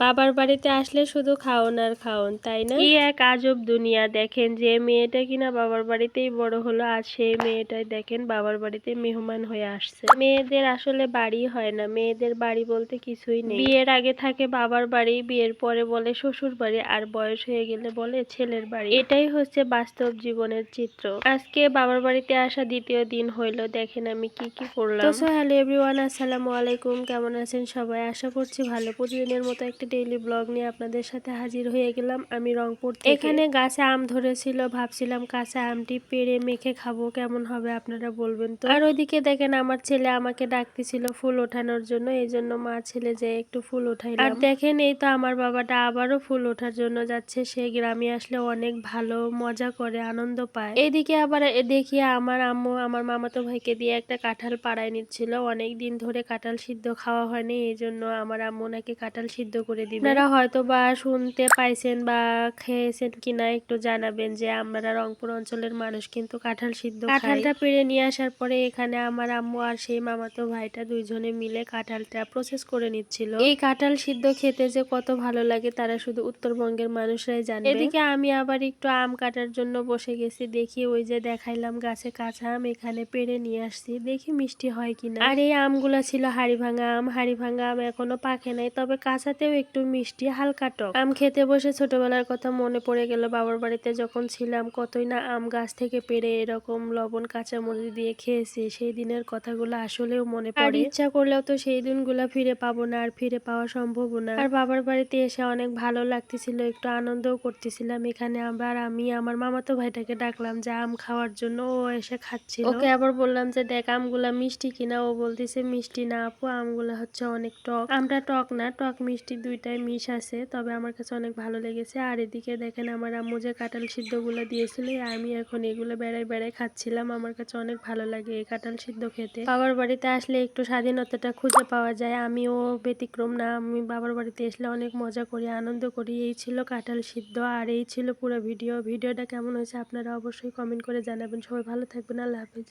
বাবার বাড়িতে আসলে শুধু খাওন আর খাওন তাই না? কি এক আজব দুনিয়া। দেখেন যে মেয়েটা কিনা বাবার বাড়িতেই বড় হলো আর সেই মেয়েটাই দেখেন বাবার বাড়িতে মেহমান হয়ে আসছে। মেয়েদের আসলে বাড়ি হয় না। মেয়েদের বাড়ি বলতে কিছুই নেই। বিয়ের আগে থাকে বাবার বাড়ি বিয়ের পরে বলে শ্বশুর বাড়ি আর বয়স হয়ে গেলে বলে ছেলের বাড়ি। এটাই হচ্ছে বাস্তব জীবনের চিত্র। আজকে বাবার বাড়িতে আসা দ্বিতীয় দিন হইল। দেখেন আমি কি কি করলাম। তো হ্যালো এভরিওয়ান আসসালামু আলাইকুম। কেমন আছেন সবাই? আশা করছি ভালো। প্রতিদিনের মতো একটা ডেইলি ব্লগ নিয়ে আপনাদের সাথে হাজির হয়ে গেলাম। আমি রংপুর এখানে গাছে আম ধরেছিল ভাবছিলাম কাঁচা আমটি পেড়ে মেখে খাব কেমন হবে আপনারা বলবেন তো? আর ওইদিকে দেখেন আমার ছেলে আমাকে ডাকতেছিল ফুল ওঠানোর জন্য এই জন্য মা ছেলে যে একটু ফুল উঠাইলাম। আর দেখেন এই তো আমার বাবাটা আবারও ফুল ওঠার জন্য যাচ্ছে সে গ্রামে আসলে অনেক ভালো মজা করে আনন্দ পায়। এদিকে আবার দেখি আমার আম্মু আমার মামাতো ভাইকে দিয়ে একটা কাঁঠাল পাড়ায় নিচ্ছিল অনেক দিন ধরে কাঁঠাল সিদ্ধ খাওয়া হয়নি এই জন্য আমার আম্মু নাকি কাঁঠাল সিদ্ধ করে দিবে আপনারা হয়তো বা শুনতে পাইছেন বা খেয়েছেন কিনা একটু জানাবেন যে আমরা রংপুর অঞ্চলের মানুষ কিন্তু কাঁঠাল সিদ্ধ কাঁঠালটা পেড়ে নিয়ে আসার পরে এখানে আমার আম্মু আর সেই মামাতো ভাইটা দুইজনে মিলে কাঁঠালটা প্রসেস করে নিচ্ছিল। এই কাঁঠাল সিদ্ধ খেতে যে কত ভালো লাগে তারা শুধু উত্তরবঙ্গের মানুষরাই জানে এদিকে আমি আবার একটু আম কাটার জন্য বসে গেছি দেখি ওই যে দেখাইলাম গাছে কাঁচা আম এখানে পেড়ে নিয়ে আসছি দেখি মিষ্টি হয় কিনা। আর এই আমগুলা ছিল হাড়ি ভাঙা আম হাড়ি ভাঙা আম এখনও পাকে নাই তবে কাঁচাতেও একটু মিষ্টি হালকা টক। আম খেতে বসে ছোটবেলার কথা মনে পড়ে গেল। বাবার বাড়িতে যখন ছিলাম কতই না আম গাছ থেকে পেরে এরকম লবণ কাঁচা মরিচ দিয়ে খেয়েছি। সেই দিনের কথাগুলো আসলেও মনে পড়ে। ইচ্ছা করলেও তো সেই দিনগুলো ফিরে পাবো না আর ফিরে পাওয়া সম্ভব না। আর বাবার বাড়িতে এসে অনেক ভালো লাগতেছিল একটু আনন্দও করতেছিলাম। এখানে আবার আমি আমার মামাতো ভাইটাকে ডাকলাম যে আম খাওয়ার জন্য ও এসে খাচ্ছিল। ওকে আবার বললাম যে দেখ আমগুলা মিষ্টি কিনা? ও বলতেছে মিষ্টি না আপু আমগুলা হচ্ছে অনেক টক। আমটা টক না টক মিষ্টি দুইটাই মিশ আছে, তবে আমার কাছে অনেক ভালো লেগেছে। আর এদিকে দেখেন আমার আম্মু যে কাঁঠাল সিদ্ধগুলো দিয়েছিল, আমি এখন এগুলো বেড়াই বেড়াই খাচ্ছিলাম। আমার কাছে অনেক ভালো লাগে এই কাঁঠাল সিদ্ধ খেতে। বাবার বাড়িতে আসলে একটু স্বাধীনতাটা খুঁজে পাওয়া যায়। আমিও ব্যতিক্রম না, আমি বাবার বাড়িতে আসলে অনেক মজা করি, আনন্দ করি। এই ছিল কাঁঠাল সিদ্ধ, আর এই ছিল পুরো ভিডিও। ভিডিওটা কেমন হয়েছে আপনারা অবশ্যই কমেন্ট করে জানাবেন। সবাই ভালো থাকবেন, আল্লাহ হাফিজ।